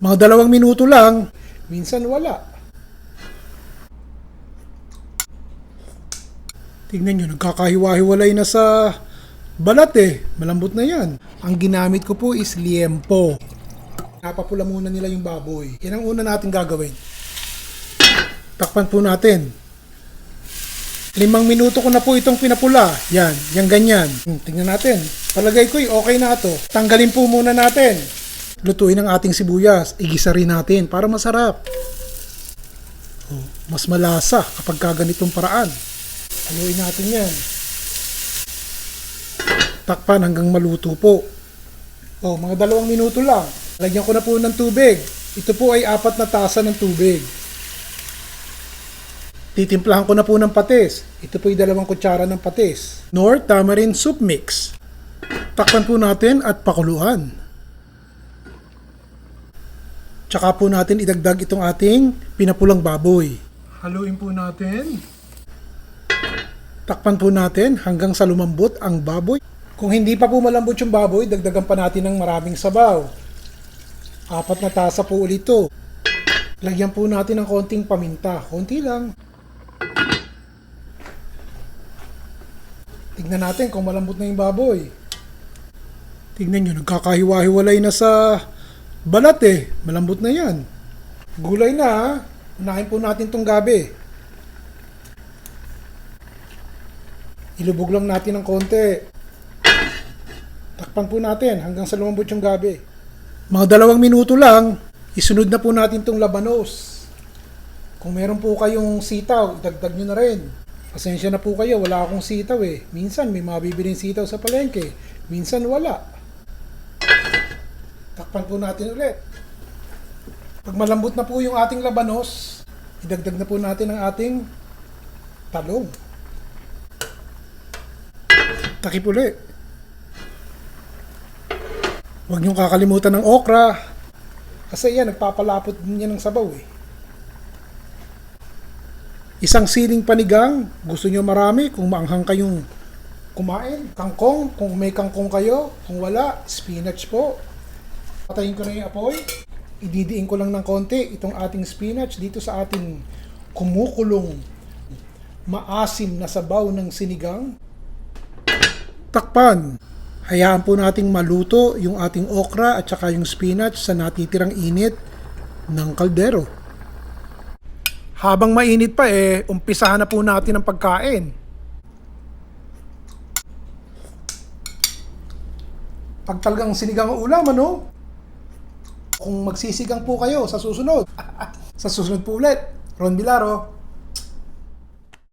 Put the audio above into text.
Mga dalawang minuto lang, minsan wala. Tingnan nyo, nagkakahiwa-hiwalay na sa balat eh. Malambot na yan. Ang ginamit ko po is liempo. Napapula muna nila yung baboy. Yan ang una natin gagawin. Takpan po natin. Limang minuto ko na po itong pinapula. Yan, yan ganyan. Hmm, tingnan natin. Palagay ko okay na to. Tanggalin po muna natin. Lutuin ang ating sibuyas. Igisa rin natin para masarap. Oh, mas malasa kapag kaganitong paraan. Haluin natin yan. Takpan hanggang maluto po. Oh, mga dalawang minuto lang. Lagyan ko na po ng tubig. Ito po ay apat na tasa ng tubig. Titimplahan ko na po ng patis. Ito po ay dalawang kutsara ng patis. Nor tamarind soup mix. Takpan po natin at pakuluan. Tsaka po natin idagdag itong ating pinapulang baboy. Haluin po natin. Takpan po natin hanggang sa lumambot ang baboy. Kung hindi pa po malambot yung baboy, dagdagan pa natin ng maraming sabaw. Apat na tasa po ulit ito. Lagyan po natin ng konting paminta. Konti lang. Tignan natin kung malambot na yung baboy. Tignan nyo, nagkakahiwa-hiwalay na sa balat eh. Malambot na yan. Gulay na ha. Unahin po natin tong gabi. Ilubog lang natin ng konti. Takpan po natin hanggang sa lumambot yung gabi. Mga dalawang minuto lang, isunod na po natin tong labanos. Kung meron po kayong sitaw, idagdag nyo na rin. Pasensya na po kayo, wala akong sitaw eh. Minsan may mabibiling sitaw sa palengke, minsan wala. Takpan po natin ulit. Pag malambot na po yung ating labanos, idagdag na po natin ang ating talong. Takip ulit. Huwag niyong kakalimutan ng okra. Kasi yan, nagpapalapot din yan ng sabaw eh. Isang siling panigang, gusto niyo marami kung maanghang kayong kumain. Kangkong, kung may kangkong kayo. Kung wala, spinach po. Patayin ko na yung apoy. Ididiin ko lang ng konti itong ating spinach dito sa ating kumukulong maasim na sabaw ng sinigang. Takpan. Hayaan po nating maluto yung ating okra at saka yung spinach sa natitirang init ng kaldero. Habang mainit pa eh, umpisahan na po natin ang pagkain. Pag talagang sinigang ang ulam, ano? Kung magsisigang po kayo sa susunod. sa susunod po ulit, Ron Bilaro,